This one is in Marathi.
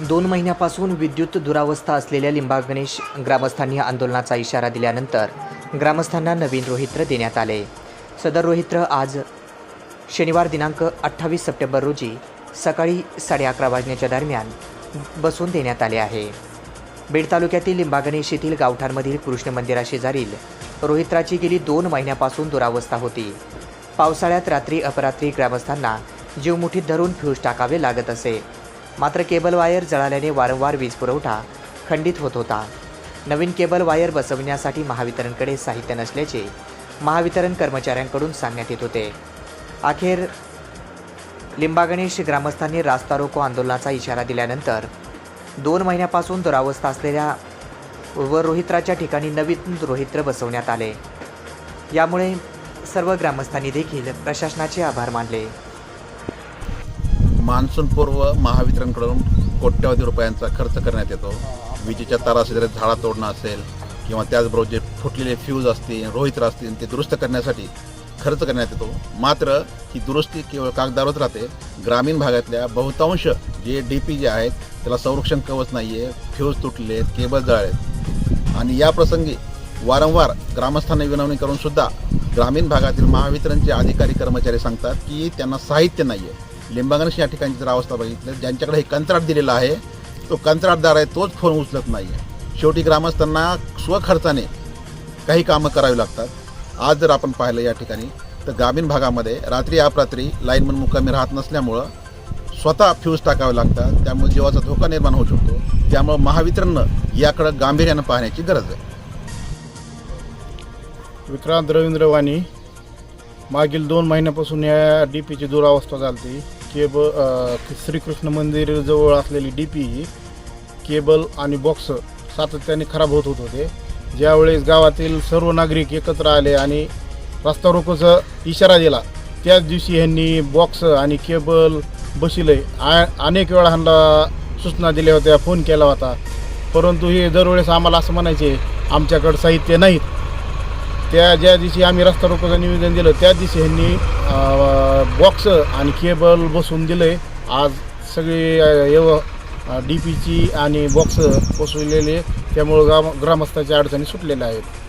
दोन महिन्यापासून विद्युत दुरावस्था असलेल्या लिंबा गणेश ग्रामस्थांनी आंदोलनाचा इशारा दिल्यानंतर ग्रामस्थांना नवीन रोहित्र देण्यात आले. सदर रोहित्र आज शनिवार दिनांक अठ्ठावीस सप्टेंबर रोजी सकाळी साडे अकरा वाजण्याच्या दरम्यान बसून देण्यात आले आहे. बीड तालुक्यातील लिंबागणेश येथील गावठाणमधील कृष्ण मंदिराशेजारील रोहित्राची गेली दोन महिन्यापासून दुरावस्था होती. पावसाळ्यात रात्री अपरात्री ग्रामस्थांना जीवमुठीत धरून फ्यूज टाकावे लागत असे. मात्र केबल वायर जळाल्याने वारंवार वीज पुरवठा खंडित होत होता. नवीन केबल वायर बसवण्यासाठी महावितरणकडे साहित्य नसल्याचे महावितरण कर्मचाऱ्यांकडून सांगण्यात येत होते. अखेर लिंबागणेश ग्रामस्थांनी रास्ता रोको आंदोलनाचा इशारा दिल्यानंतर दोन महिन्यापासून दुरावस्था असलेल्या व रोहित्राच्या ठिकाणी नवीन रोहित्र बसवण्यात आले. यामुळे सर्व ग्रामस्थांनी देखील प्रशासनाचे आभार मानले. मान्सूनपूर्व महावितरणकडून कोट्यवधी रुपयांचा खर्च करण्यात येतो. विजेच्या तारा असेल झाडा तोडणं असेल किंवा त्याचबरोबर जे फुटलेले फ्यूज असतील रोहित्र असतील ते दुरुस्त करण्यासाठी खर्च करण्यात येतो. मात्र ही दुरुस्ती केवळ कागदावरच राहते. ग्रामीण भागातल्या बहुतांश जे डी पी जे आहेत त्याला संरक्षण कवच नाही आहे फ्यूज तुटले आहेत केबल जळालेत आणि या प्रसंगी वारंवार ग्रामस्थांना विनवणी करून सुद्धा ग्रामीण भागातील महावितरणचे अधिकारी कर्मचारी सांगतात की त्यांना साहित्य नाही आहे लिंबागणेश या ठिकाणी जर अवस्था बघितलं ज्यांच्याकडे हे कंत्राट दिलेलं आहे तो कंत्राटदार आहे तोच फोन उचलत नाही आहे शेवटी ग्रामस्थांना स्वखर्चाने काही कामं करावी लागतात. आज जर आपण पाहिलं या ठिकाणी तर ग्रामीण भागामध्ये रात्री अपरात्री लाईनमन मुक्कामी राहत नसल्यामुळं स्वतः फ्यूज टाकावे लागतात. त्यामुळे जीवाचा धोका निर्माण होऊ शकतो. त्यामुळं महावितरणनं याकडं गांभीर्यानं पाहण्याची गरज आहे. विक्रांत रवींद्र वाणी मागील दोन महिन्यापासून या डी पीची दुरावस्था झाली केबल श्रीकृष्ण मंदिर जवळ असलेली डी पी ही केबल आणि बॉक्स सातत्याने खराब होत होत होते. ज्यावेळेस गावातील सर्व नागरिक एकत्र आले आणि रस्ता रोकोचा इशारा दिला त्याच दिवशी ह्यांनी बॉक्स आणि केबल बसिले. आ अनेक वेळा ह्यांना सूचना दिल्या होत्या फोन केला होता. परंतु हे दरवेळेस आम्हाला असं म्हणायचे आमच्याकडं साहित्य नाहीत. त्या ज्या दिवशी आम्ही रस्ता रोकोचं निवेदन दिलं त्या दिवशी ह्यांनी बॉक्स आणि केबल बसवून दिले आज सगळे एव डी पीची आणि बॉक्स बसविलेले त्यामुळं ग्राम ग्रामस्थाच्या अडचणी सुटलेल्या आहेत.